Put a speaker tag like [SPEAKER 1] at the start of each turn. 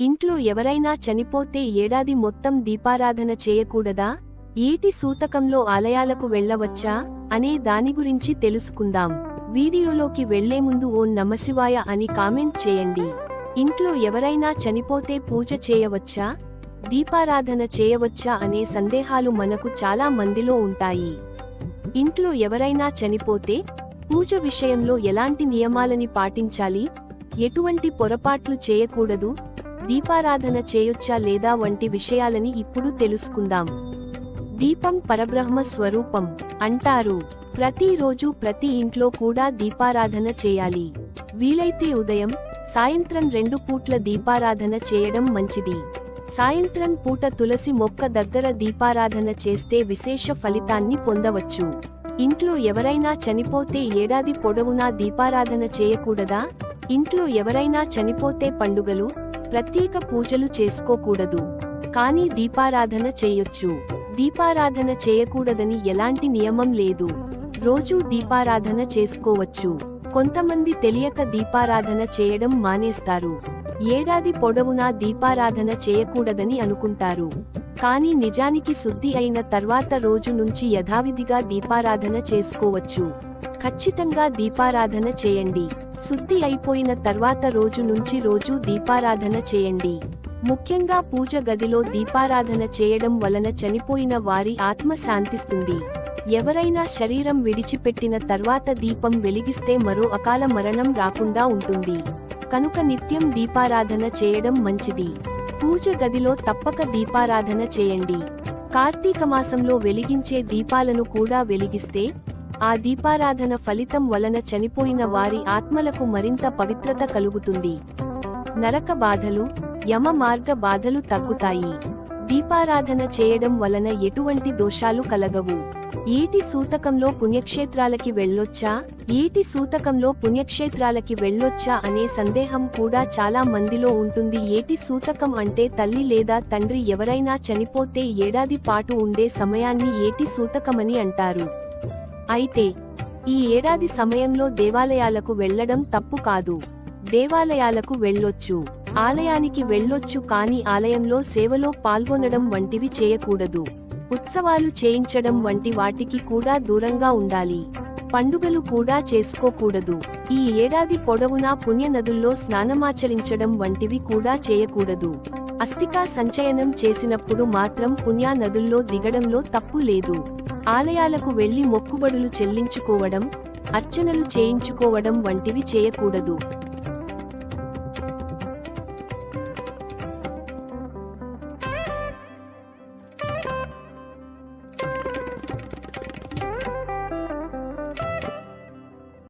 [SPEAKER 1] ఇంట్లో ఎవరైనా చనిపోతే ఏడాది మొత్తం దీపారాధన చేయకూడదా? ఏటి సూతకంలో ఆలయాలకు వెళ్ళవచ్చా? అనే దాని గురించి తెలుసుకుందాం. వీడియోలోకి వెళ్ళే ముందు ఓం నమశివాయ అని కామెంట్ చేయండి. ఇంట్లో ఎవరైనా చనిపోతే పూజ చేయవచ్చా? దీపారాధన చేయవచ్చా? అనే సందేహాలు మనకు చాలా మందిలో ఉంటాయి. ఇంట్లో ఎవరైనా చనిపోతే పూజ విషయంలో ఎలాంటి నియమాలని పాటించాలి? ఎటువంటి పొరపాట్లు చేయకూడదు? దీపారాధన చేయొచ్చా లేదా వంటి విషయాలని ఇప్పుడు తెలుసుకుందాం. దీపం పరబ్రహ్మ స్వరూపం అంటారు. ప్రతిరోజు ప్రతి ఇంట్లో కూడా దీపారాధన చేయాలి. వీలైతే ఉదయం సాయంత్రం రెండు పూట్ల దీపారాధన చేయడం మంచిది. సాయంత్రం పూట తులసి మొక్క దగ్గర దీపారాధన చేస్తే విశేష ఫలితాన్ని పొందవచ్చు. ఇంట్లో ఎవరైనా చనిపోతే ఏడాది పొడవునా దీపారాధన చేయకూడదా? ఇంట్లో ఎవరైనా చనిపోతే పండుగలు ప్రత్యేక పూజలు చేసుకోకూడదు. కానీ దీపారాధన చేయొచ్చు. దీపారాధన చేయకూడదని ఎలాంటి నియమం లేదు. రోజూ దీపారాధన చేసుకోవచ్చు. కొంతమంది తెలియక దీపారాధన చేయడం మానేస్తారు. ఏడాది పొడవునా దీపారాధన చేయకూడదని అనుకుంటారు. కానీ నిజానికి శుద్ధి అయిన తర్వాత రోజు నుంచి యథావిధిగా దీపారాధన చేసుకోవచ్చు. ఖచ్చితంగా దీపారాధన చేయండి. శుద్ధి అయిపోయిన తర్వాత రోజు నుంచి రోజు దీపారాధన చేయండి. ముఖ్యంగా పూజ గదిలో దీపారాధన చేయడం వలన చనిపోయిన వారి ఆత్మ శాంతిస్తుంది. ఎవరైనా శరీరం విడిచిపెట్టిన తర్వాత దీపం వెలిగిస్తే మరో అకాల మరణం రాకుండా ఉంటుంది. కనుక నిత్యం దీపారాధన చేయడం మంచిది. పూజ గదిలో తప్పక దీపారాధన చేయండి. కార్తీక మాసంలో వెలిగించే దీపాలను కూడా వెలిగిస్తే ఆ దీపారాధన ఫలితం వలన చనిపోయిన వారి ఆత్మలకు మరింత పవిత్రత కలుగుతుంది. నరక బాధలు యమ మార్గ బాధలు తగ్గుతాయి. దీపారాధన చేయడం వలన ఎటువంటి దోషాలు కలగవు. ఏటి సూతకంలో పుణ్యక్షేత్రాలకి వెళ్ళొచ్చా? ఏటి సూతకంలో పుణ్యక్షేత్రాలకి వెళ్ళొచ్చా అనే సందేహం కూడా చాలా మందిలో ఉంటుంది. ఏటి సూతకం అంటే తల్లి లేదా తండ్రి ఎవరైనా చనిపోతే ఏడాది పాటు ఉండే సమయాన్ని ఏటి సూతకమని అంటారు. అయితే ఈ ఏడాది సమయంలో దేవాలయాలకు వెళ్ళడం తప్పు కాదు. దేవాలయాలకు వెళ్ళొచ్చు ఆలయానికి వెళ్ళొచ్చు కాని ఆలయంలో సేవలో పాల్గొనడం వంటివి చేయకూడదు. ఉత్సవాలు చేయించడం వంటి వాటికి కూడా దూరంగా ఉండాలి. పండుగలు కూడా చేసుకోకూడదు. ఈ ఏడాది పొడవునా పుణ్య నదుల్లో స్నానమాచరించడం వంటివి కూడా చేయకూడదు. అస్థికా సంచయనం చేసినప్పుడు మాత్రం పుణ్యా నదుల్లో దిగడంలో తప్పు లేదు. ఆలయాలకు వెళ్ళి మొక్కుబడులు చెల్లించుకోవడం అర్చనలు చేయించుకోవడం వంటివి చేయకూడదు.